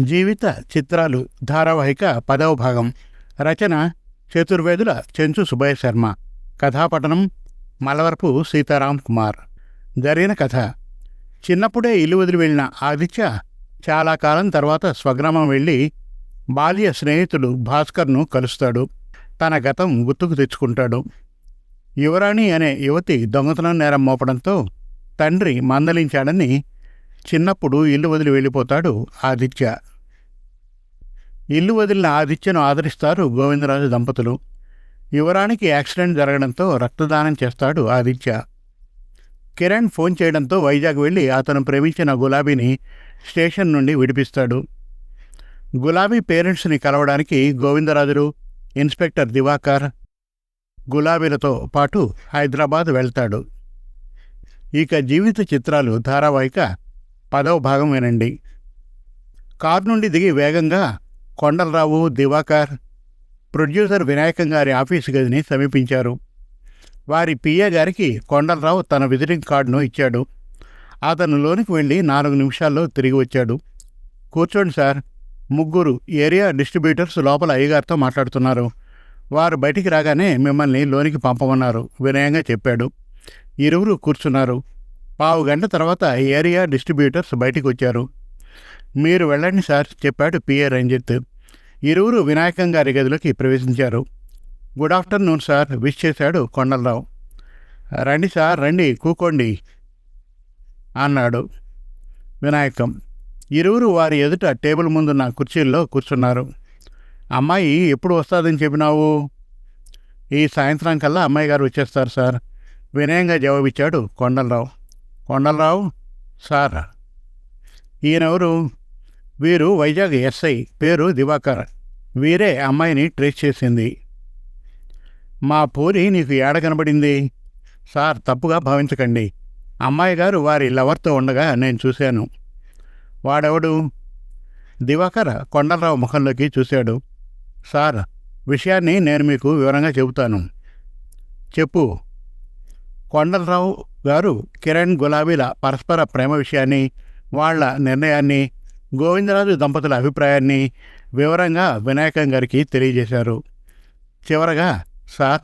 జీవిత చిత్రాలు ధారావాహిక పదవ భాగం. రచన చతుర్వేదుల చెంచు సుభయ శర్మ. కథాపఠనం మలవరపు సీతారాం కుమార్. జరిగిన కథ. చిన్నప్పుడే ఇల్లు వదిలి వెళ్ళిన ఆదిత్య చాలా కాలం తర్వాత స్వగ్రామం వెళ్ళి బాల్య స్నేహితుడు భాస్కర్ను కలుస్తాడు. తన గతం గుర్తుకు తెచ్చుకుంటాడు. యువరాణి అనే యువతి దొంగతనం నేరం మోపడంతో తండ్రి మందలించాడని చిన్నప్పుడు ఇల్లు వదిలి వెళ్ళిపోతాడు ఆదిత్య. ఇల్లు వదిలిన ఆదిత్యను ఆదరిస్తారు గోవిందరాజు దంపతులు. యువరానికి యాక్సిడెంట్ జరగడంతో రక్తదానం చేస్తాడు ఆదిత్య. కిరణ్ ఫోన్ చేయడంతో వైజాగ్ వెళ్ళి అతను ప్రేమించిన గులాబీని స్టేషన్ నుండి విడిపిస్తాడు. గులాబీ పేరెంట్స్ని కలవడానికి గోవిందరాజులు ఇన్స్పెక్టర్ దివాకర్ గులాబీలతో పాటు హైదరాబాద్ వెళ్తాడు. ఇక జీవిత చిత్రాలు ధారావాహిక పదవ భాగం వినండి. కారు నుండి దిగి వేగంగా కొండలరావు దివాకర్ ప్రొడ్యూసర్ వినాయకం గారి ఆఫీసు గదిని సమీపించారు. వారి పిఏ గారికి కొండలరావు తన విజిటింగ్ కార్డును ఇచ్చాడు. అతను లోనికి వెళ్ళి నాలుగు నిమిషాల్లో తిరిగి వచ్చాడు. కూర్చోండి సార్. ముగ్గురు ఏరియా డిస్ట్రిబ్యూటర్స్ లోపల అయ్యగారితో మాట్లాడుతున్నారు. వారు బయటికి రాగానే మిమ్మల్ని లోనికి పంపమన్నారు. వినయంగా చెప్పాడు. ఇరువురు కూర్చున్నారు. పావు గంట తర్వాత ఏరియా డిస్ట్రిబ్యూటర్స్ బయటికి వచ్చారు. మీరు వెళ్ళండి సార్ చెప్పాడు పిఏ రంజిత్. ఇరువురు వినాయకం గారి గదిలోకి ప్రవేశించారు. గుడ్ ఆఫ్టర్నూన్ సార్ విష్ చేశాడు కొండలరావు. రండి సార్ రండి కూకోండి అన్నాడు వినాయకం. ఇరువురు వారి ఎదుట టేబుల్ ముందున్న కుర్చీల్లో కూర్చున్నారు. అమ్మాయి ఎప్పుడు వస్తుందని చెప్పినావు? ఈ సాయంత్రం కల్లా అమ్మాయి గారు వచ్చేస్తారు సార్ వినయంగా జవాబిచ్చాడు కొండలరావు. కొండలరావు సార్. ఈయనెవరు? వీరు వైజాగ్ ఎస్ఐ పేరు దివాకర్. వీరే అమ్మాయిని ట్రేస్ చేసింది. మా పూరి నీకు ఏడ కనబడింది? సార్ తప్పుగా భావించకండి. అమ్మాయి గారు వారి లవర్తో ఉండగా నేను చూశాను. వాడెవడు? దివాకర్ కొండలరావు ముఖంలోకి చూశాడు. సార్ విషయాన్ని నేను మీకు వివరంగా చెబుతాను. చెప్పు. కొండలరావు గారు కిరణ్ గులాబీల పరస్పర ప్రేమ విషయాన్ని వాళ్ళ నిర్ణయాన్ని గోవిందరాజు దంపతుల అభిప్రాయాన్ని వివరంగా వినాయకం గారికి తెలియజేశారు. చివరగా సార్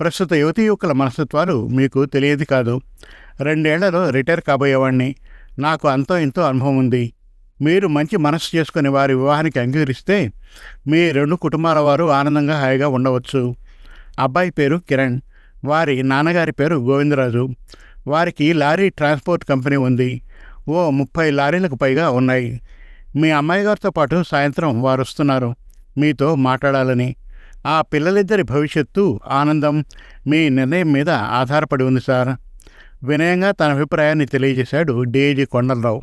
ప్రస్తుత యువతీ యువకుల మనస్తత్వాలు మీకు తెలియదు కాదు. రెండేళ్ళలో రిటైర్ కాబోయేవాడిని నాకు అంతో ఇంతో అనుభవం ఉంది. మీరు మంచి మనస్సు చేసుకుని వారి వివాహానికి అంగీకరిస్తే మీ రెండు కుటుంబాల వారు ఆనందంగా హాయిగా ఉండవచ్చు. అబ్బాయి పేరు కిరణ్. వారి నాన్నగారి పేరు గోవిందరాజు. వారికి లారీ ట్రాన్స్పోర్ట్ కంపెనీ ఉంది. ఓ ముప్పై లారీలకు పైగా ఉన్నాయి. మీ అమ్మాయి గారితో పాటు సాయంత్రం వారు వస్తున్నారు మీతో మాట్లాడాలని. ఆ పిల్లలిద్దరి భవిష్యత్తు ఆనందం మీ నిర్ణయం మీద ఆధారపడి ఉంది సార్. వినయంగా తన అభిప్రాయాన్ని తెలియజేశాడు డీఐజీ కొండలరావు.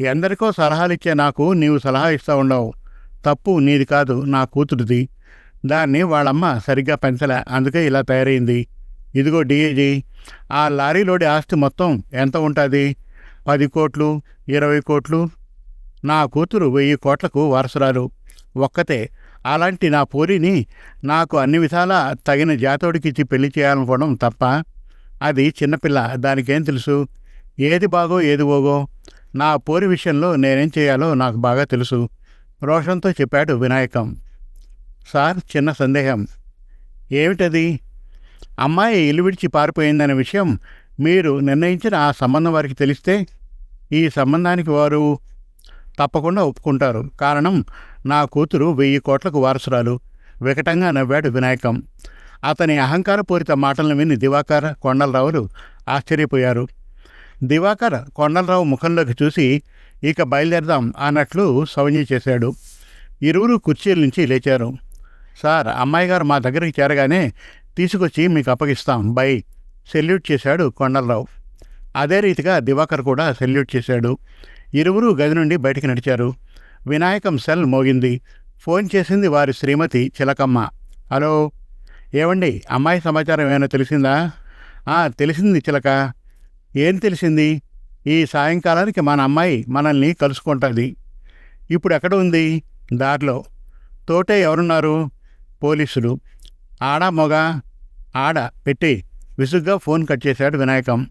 ఎందరికో సలహాలు ఇచ్చే నాకు నీవు సలహా ఇస్తూ ఉండవు. తప్పు నీది కాదు నా కూతురుది. దాన్ని వాళ్ళమ్మ సరిగ్గా పెంచలే. అందుకే ఇలా తయారైంది. ఇదిగో డీఏజీ ఆ లారీలోడి ఆస్తి మొత్తం ఎంత ఉంటుంది? పది కోట్లు ఇరవై కోట్లు? నా కూతురు వెయ్యి కోట్లకు వారసురాలు. ఒక్కతే. అలాంటి నా పూరిని నాకు అన్ని విధాలా తగిన జాతోడికిచ్చి పెళ్ళి చేయాలనుకోవడం తప్ప అది చిన్నపిల్ల దానికేం తెలుసు? ఏది బాగో ఏది ఓగో? నా పోరి విషయంలో నేనేం చేయాలో నాకు బాగా తెలుసు. రోషంతో చెప్పాడు వినాయకం. సార్ చిన్న సందేహం. ఏమిటది? అమ్మాయి ఇల్లు విడిచి పారిపోయిందనే విషయం మీరు నిర్ణయించిన ఆ సంబంధం వారికి తెలిస్తే ఈ సంబంధానికి వారు తప్పకుండా ఒప్పుకుంటారు. కారణం నా కూతురు వెయ్యి కోట్లకు వారసురాలు. వికటంగా నవ్వాడు వినాయకం. అతని అహంకారపూరిత మాటలను విని దివాకర్ కొండలరావులు ఆశ్చర్యపోయారు. దివాకర్ కొండలరావు ముఖంలోకి చూసి ఇక బయలుదేరదాం అన్నట్లు సౌజ్ఞ చేశాడు. ఇరువురు కుర్చీల నుంచి లేచారు. సార్ అమ్మాయి గారు మా దగ్గరికి చేరగానే తీసుకొచ్చి మీకు అప్పగిస్తాం. బై. సెల్యూట్ చేశాడు కొండలరావు. అదే రీతిగా దివాకర్ కూడా సెల్యూట్ చేశాడు. ఇరువురు గది నుండి బయటికి నడిచారు. వినాయకం సెల్ మోగింది. ఫోన్ చేసింది వారి శ్రీమతి చిలకమ్మ. హలో. ఏవండి? అమ్మాయి సమాచారం ఏమైనా తెలిసిందా? "ఆ, తెలిసింది చిలక. ఏం తెలిసింది? ఈ సాయంకాలానికి మన అమ్మాయి మనల్ని కలుసుకుంటుంది. ఇప్పుడు ఎక్కడ ఉంది? దారిలో. తోటే ఎవరున్నారు? పోలీసులు. ఆడ మొగ? ఆడ పెట్టి విసుగ్గా ఫోన్ కట్ చేశాడు వినాయకం.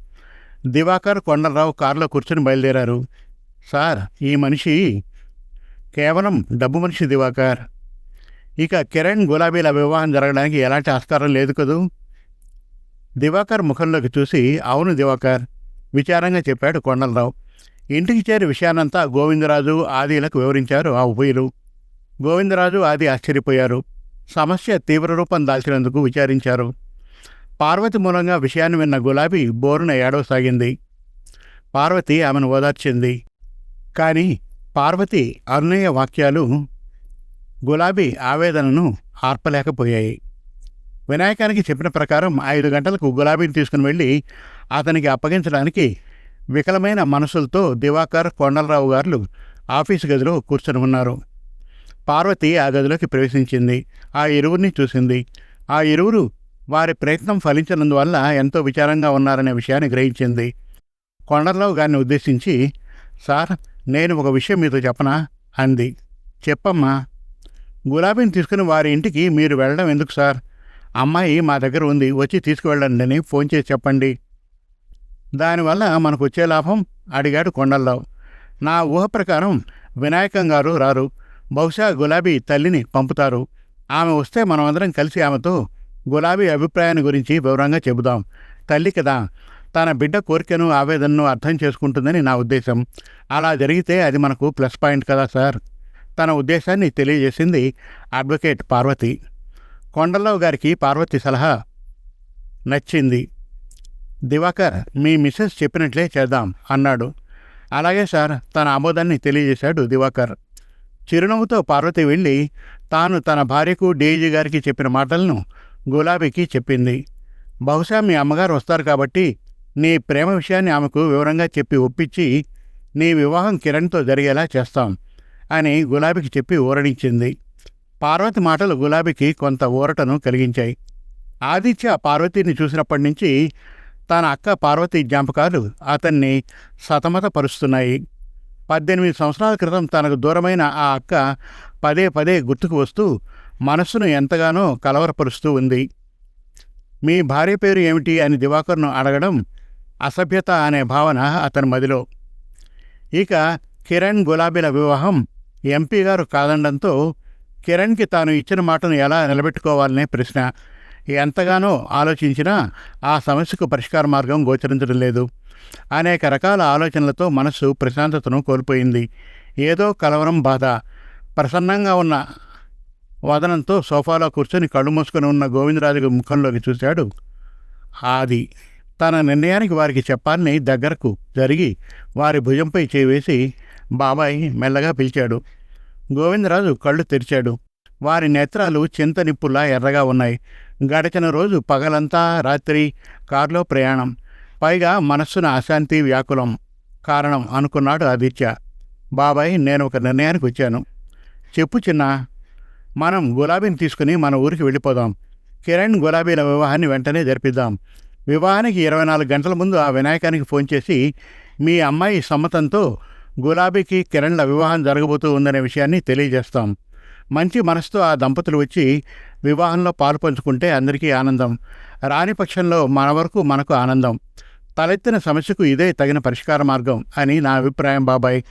దివాకర్ కొండలరావు కారులో కూర్చుని బయలుదేరారు. సార్ ఈ మనిషి కేవలం డబ్బు మనిషి దివాకర్. ఇక కిరణ్ గులాబీల వివాహం జరగడానికి ఎలాంటి ఆస్కారం లేదు కదూ? దివాకర్ ముఖంలోకి చూసి అవును దివాకర్ విచారంగా చెప్పాడు కొండలరావు. ఇంటికి చేరి విషయానంతా గోవిందరాజు ఆదిలకు వివరించారు ఆ ఉభయులు. గోవిందరాజు ఆది ఆశ్చర్యపోయారు. సమస్య తీవ్ర రూపం దాల్చినందుకు విచారించారు. పార్వతి మూలంగా విషయాన్ని విన్న గులాబీ బోరున ఏడవసాగింది. పార్వతి ఆమెను ఓదార్చింది. కానీ పార్వతి అనునయ వాక్యాలు గులాబీ ఆవేదనను ఆర్పలేకపోయాయి. వినాయకానికి చెప్పిన ప్రకారం ఐదు గంటలకు గులాబీని తీసుకుని వెళ్ళి అతనికి అప్పగించడానికి వికలమైన మనసులతో దివాకర్ కొండలరావు గారు ఆఫీసు గదిలో కూర్చొని ఉన్నారు. పార్వతి ఆ గదిలోకి ప్రవేశించింది. ఆ ఇరువురిని చూసింది. ఆ ఇరువురు వారి ప్రయత్నం ఫలించినందువల్ల ఎంతో విచారంగా ఉన్నారనే విషయాన్ని గ్రహించింది. కొండలరావు గారిని ఉద్దేశించి సార్ నేను ఒక విషయం మీతో చెప్పనా? అంది. చెప్పమ్మా. గులాబీని తీసుకుని వారి ఇంటికి మీరు వెళ్ళడం ఎందుకు సార్? అమ్మాయి మా దగ్గర ఉంది వచ్చి తీసుకువెళ్ళండి అని ఫోన్ చేసి చెప్పండి. దానివల్ల మనకు వచ్చే లాభం? అడిగాడు కొండలరావు నా ఊహ ప్రకారం వినాయకం గారు రారు. బహుశా గులాబీ తల్లిని పంపుతారు. ఆమె వస్తే మనమందరం కలిసి ఆమెతో గులాబీ అభిప్రాయాన్ని గురించి వివరంగా చెబుదాం. తల్లి కదా తన బిడ్డ కోరికను ఆవేదనను అర్థం చేసుకుంటుందని నా ఉద్దేశం. అలా జరిగితే అది మనకు ప్లస్ పాయింట్ కదా సార్. తన ఉద్దేశాన్ని తెలియజేసింది అడ్వకేట్ పార్వతి. కొండలరావు గారికి పార్వతి సలహా నచ్చింది. దివాకర్ మీ మిస్సెస్ చెప్పినట్లే చేద్దాం అన్నాడు. అలాగే సార్ తన ఆమోదాన్ని తెలియజేశాడు దివాకర్. చిరునవ్వుతో పార్వతి వెళ్ళి తాను తన భార్యకు డీజీ గారికి చెప్పిన మాటలను గులాబీకి చెప్పింది. బహుశా మీ అమ్మగారు వస్తారు కాబట్టి నీ ప్రేమ విషయాన్ని ఆమెకు వివరంగా చెప్పి ఒప్పించి నీ వివాహం కిరణ్తో జరిగేలా చేస్తాం అని గులాబీకి చెప్పి ఊరడించింది. పార్వతి మాటలు గులాబీకి కొంత ఊరటను కలిగించాయి. ఆదిత్య పార్వతిని చూసినప్పటి నుంచి తన అక్క పార్వతి జ్ఞాపకాలు అతన్ని సతమతపరుస్తున్నాయి. పద్దెనిమిది సంవత్సరాల క్రితం తనకు దూరమైన ఆ అక్క పదే పదే గుర్తుకు వస్తూ మనస్సును ఎంతగానో కలవరపరుస్తూ ఉంది. మీ భార్య పేరు ఏమిటి అని దివాకర్ను అడగడం అసభ్యత అనే భావన అతని మదిలో. ఇక కిరణ్ గులాబీల వివాహం ఎంపీ గారు కాదండంతో కిరణ్కి తాను ఇచ్చిన మాటను ఎలా నిలబెట్టుకోవాలనే ప్రశ్న. ఎంతగానో ఆలోచించినా ఆ సమస్యకు పరిష్కార మార్గం గోచరించడం లేదు. అనేక రకాల ఆలోచనలతో మనస్సు ప్రశాంతతను కోల్పోయింది. ఏదో కలవరం బాధ. ప్రసన్నంగా ఉన్న వదనంతో సోఫాలో కూర్చొని కళ్ళు మూసుకొని ఉన్న గోవిందరాజు ముఖంలోకి చూశాడు. ఆది తన నిర్ణయానికి వారికి చెప్పాలని దగ్గరకు జరిగి వారి భుజంపై చేవేసి బాబాయ్ మెల్లగా పిలిచాడు. గోవిందరాజు కళ్ళు తెరిచాడు. వారి నేత్రాలు చింత నిప్పులా ఎర్రగా ఉన్నాయి. గడిచిన రోజు పగలంతా రాత్రి కారులో ప్రయాణం. పైగా మనస్సున అశాంతి వ్యాకులం కారణం అనుకున్నాడు ఆదిత్య. బాబాయ్ నేను ఒక నిర్ణయానికి వచ్చాను. చెప్పు చిన్న. మనం గులాబీని తీసుకుని మన ఊరికి వెళ్ళిపోదాం. కిరణ్ గులాబీల వివాహాన్ని వెంటనే జరిపిద్దాం. వివాహానికి ఇరవై నాలుగు గంటల ముందు ఆ వినాయకానికి ఫోన్ చేసి మీ అమ్మాయి సమ్మతంతో గులాబీకి కిరణ్ల వివాహం జరగబోతూ ఉందనే విషయాన్ని తెలియజేస్తాం. మంచి మనసుతో ఆ దంపతులు వచ్చి వివాహంలో పాలు పంచుకుంటే అందరికీ ఆనందం. రాని పక్షంలో మన వరకు మనకు ఆనందం. తలెత్తిన సమస్యకు ఇదే తగిన పరిష్కార మార్గం అని నా అభిప్రాయం బాబాయ్.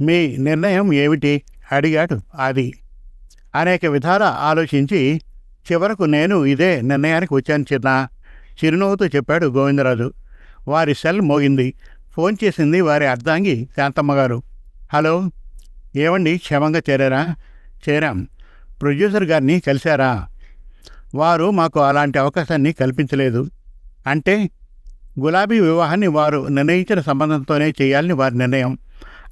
మీ నిర్ణయం ఏమిటి? అడిగాడు ఆది. అనేక విధాల ఆలోచించి చివరకు నేను ఇదే నిర్ణయానికి వచ్చాను చిన్న. చిరునవ్వుతో చెప్పాడు గోవిందరాజు. వారి సెల్ మోగింది. ఫోన్ చేసింది వారి అర్ధాంగి శాంతమ్మ గారు. హలో ఏమండి క్షేమంగా చేరారా? చేరాం. ప్రొడ్యూసర్ గారిని కలిశారా? వారు మాకు అలాంటి అవకాశాన్ని కల్పించలేదు. అంటే గులాబీ వివాహాన్ని వారు నిర్ణయించిన సంబంధంతోనే చేయాలని వారి నిర్ణయం.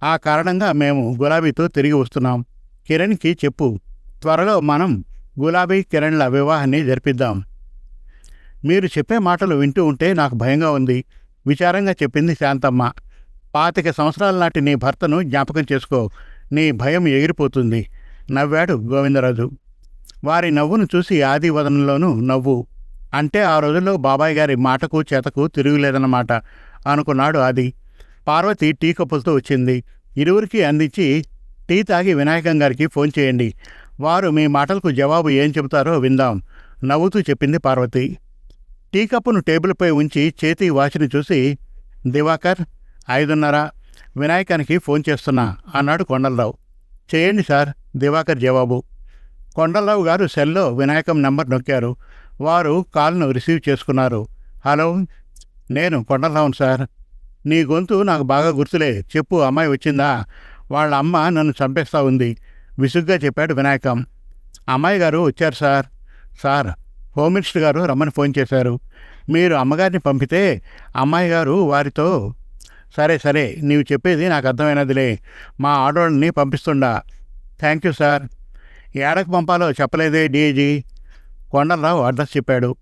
ఆ కారణంగా మేము గులాబీతో తిరిగి వస్తున్నాం. కిరణ్కి చెప్పు. త్వరలో మనం గులాబీ కిరణ్ల వివాహాన్ని జరిపిద్దాం. మీరు చెప్పే మాటలు వింటూ ఉంటే నాకు భయంగా ఉంది. విచారంగా చెప్పింది శాంతమ్మ. పాతిక సంవత్సరాల నాటి నీ భర్తను జ్ఞాపకం చేసుకో. నీ భయం ఎగిరిపోతుంది. నవ్వాడు గోవిందరాజు. వారి నవ్వును చూసి ఆది వదనంలోనూ నవ్వు. అంటే ఆ రోజుల్లో బాబాయ్ గారి మాటకు చేతకు తిరుగులేదన్నమాట అనుకున్నాడు ఆది. పార్వతి టీ కప్పులతో వచ్చింది. ఇరువురికి అందించి టీ తాగి వినాయకం గారికి ఫోన్ చేయండి. వారు మీ మాటలకు జవాబు ఏం చెబుతారో విందాం. నవ్వుతూ చెప్పింది పార్వతి. టీ కప్పును టేబుల్పై ఉంచి చేతి వాచిని చూసి దివాకర్ ఐదున్నర వినాయకానికి ఫోన్ చేస్తున్నా అన్నాడు కొండలరావు. చేయండి సార్ దివాకర్ జవాబు. కొండలరావు గారు సెల్లో వినాయకం నెంబర్ నొక్కారు. వారు కాల్ను రిసీవ్ చేసుకున్నారు. హలో నేను కొండలరావును సార్. నీ గొంతు నాకు బాగా గుర్తులే. చెప్పు అమ్మాయి వచ్చిందా? వాళ్ళ అమ్మ నన్ను చంపేస్తా ఉంది. విసుగ్గా చెప్పాడు వినాయకం. అమ్మాయి గారు వచ్చారు సార్. సార్ హోమ్ మినిస్టర్ గారు రమ్మని ఫోన్ చేశారు. మీరు అమ్మగారిని పంపితే అమ్మాయి గారు వారితో సరే సరే నీవు చెప్పేది నాకు అర్థమైనదిలే. మా ఆడవాళ్ళని పంపిస్తుండా. Thank you sir. ఏడకు పంపాలో చెప్పలేదే డీజీ. కొండలరావు అడ్రస్ చెప్పాడు.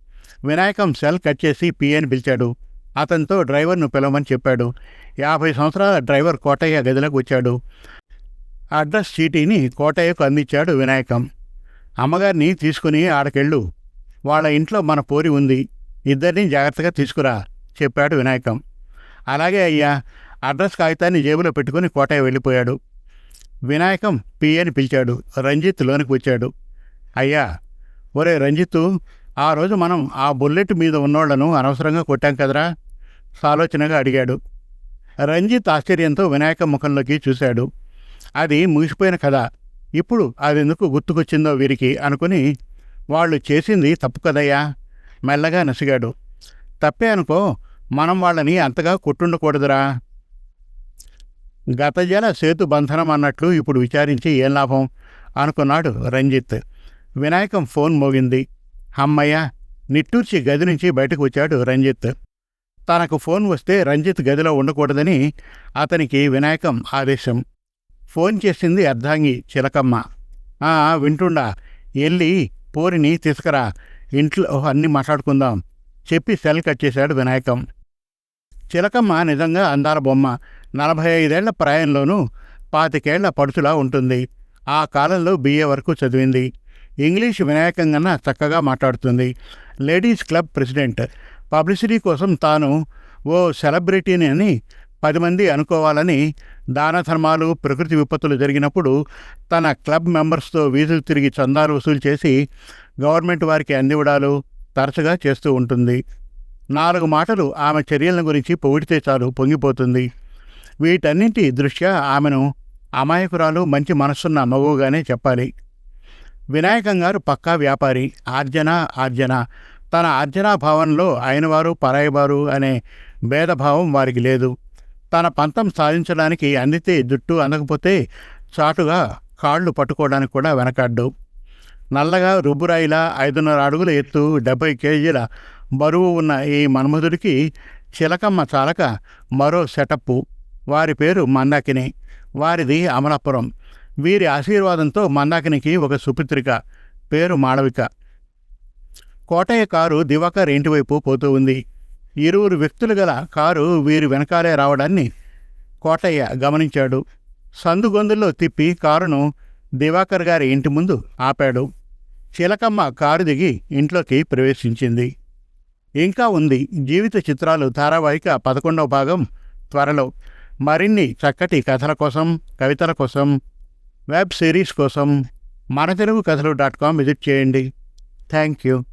వినాయకం సెల్ కట్ చేసి పిఏని పిలిచాడు. అతనితో డ్రైవర్ను పిలవమని చెప్పాడు. యాభై సంవత్సరాల డ్రైవర్ కోటయ్య గదిలోకి వచ్చాడు. అడ్రస్ చీటీని కోటయ్యకు అందించాడు వినాయకం. అమ్మగారిని తీసుకుని ఆడకెళ్ళు. వాళ్ళ ఇంట్లో మన పోరి ఉంది. ఇద్దరిని జాగ్రత్తగా తీసుకురా చెప్పాడు వినాయకం. అలాగే అయ్యా అడ్రస్ కాగితాన్ని జేబులో పెట్టుకుని కోటయ్య వెళ్ళిపోయాడు. వినాయకం పిఏని పిలిచాడు. రంజిత్ లోనికి వచ్చాడు. అయ్యా ఒరే రంజిత్ ఆ రోజు మనం ఆ బుల్లెట్ మీద ఉన్నోళ్ళను అనవసరంగా కొట్టాం కదరా? సాలోచనగా అడిగాడు. రంజిత్ ఆశ్చర్యంతో వినాయకం ముఖంలోకి చూశాడు. అది ముగిసిపోయిన కథ. ఇప్పుడు అదెందుకు గుర్తుకొచ్చిందో వీరికి అనుకుని వాళ్ళు చేసింది తప్పు కదయ్యా? మెల్లగా నసిగాడు. తప్పే అనుకో మనం వాళ్ళని అంతగా కొట్టుండకూడదురా. గతజల సేతు బంధనం అన్నట్లు ఇప్పుడు విచారించి ఏం లాభం? అనుకున్నాడు రంజిత్. వినాయకం ఫోన్ మోగింది. అమ్మయ్య నిట్టూర్చి గది నుంచి బయటకు వచ్చాడు రంజిత్. తనకు ఫోన్ వస్తే రంజిత్ గదిలో ఉండకూడదని అతనికి వినాయకం ఆదేశం. ఫోన్ చేసింది అర్ధాంగి చిలకమ్మ. "ఆ, వింటుండా. ఎల్లి పోరిని తీసుకురా. ఇంట్లో అన్నీ మాట్లాడుకుందాం. చెప్పి సెల్ కట్ చేశాడు వినాయకం. చిలకమ్మ నిజంగా అందాల బొమ్మ. నలభై ఐదేళ్ళ ప్రాయంలోనూ పాతికేళ్ళ పడుచులా ఉంటుంది. ఆ కాలంలో బిఏ వరకు చదివింది. ఇంగ్లీష్ వినాయకం కన్నా చక్కగా మాట్లాడుతుంది. Ladies club president. పబ్లిసిటీ కోసం తాను ఓ సెలబ్రిటీని అని పది మంది అనుకోవాలని దాన ధర్మాలు ప్రకృతి విపత్తులు జరిగినప్పుడు తన క్లబ్ మెంబర్స్తో వీధులు తిరిగి చందాలు వసూలు చేసి గవర్నమెంట్ వారికి అందివడాలు తరచుగా చేస్తూ ఉంటుంది. నాలుగు మాటలు ఆమె చర్యలను గురించి పొగిడితే చాలు పొంగిపోతుంది. వీటన్నింటి దృష్ట్యా ఆమెను అమాయకురాలు మంచి మనస్సున్న మగువుగానే చెప్పాలి. వినాయకం గారు పక్కా వ్యాపారి. ఆర్జన ఆర్జన. తన ఆర్జనా భావనలో ఆయనవారు పరాయవారు అనే భేదభావం వారికి లేదు. తన పంతం సాధించడానికి అందితే జుట్టు అందకపోతే చాటుగా కాళ్ళు పట్టుకోవడానికి కూడా వెనకాడ్డు. నల్లగా రుబ్బురాయిలా ఐదున్నర అడుగుల ఎత్తు డెబ్బై కేజీల బరువు ఉన్న ఈ మన్మధుడికి చిలకమ్మ చాలక మరో సెటప్పు. వారి పేరు మందాకిని. వారిది అమలాపురం. వీరి ఆశీర్వాదంతో మందాకినికి ఒక సుపుత్రిక. పేరు మాళవిక. కోటయ్య కారు దివాకర్ ఇంటివైపు పోతూ ఉంది. ఇరువురు వ్యక్తులు గల కారు వీరి వెనకాలే రావడాన్ని కోటయ్య గమనించాడు. సందుగొందుల్లో తిప్పి కారును దివాకర్ గారి ఇంటి ముందు ఆపాడు. చిలకమ్మ కారు దిగి ఇంట్లోకి ప్రవేశించింది. ఇంకా ఉంది. జీవిత చిత్రాలు ధారావాహిక పదకొండవ భాగం త్వరలో. మరిన్ని చక్కటి కథల కోసం కవితల కోసం వెబ్ సిరీస్ కోసం మన తెలుగు కథలు డాట్ కామ్ విజిట్ చేయండి. Thank you.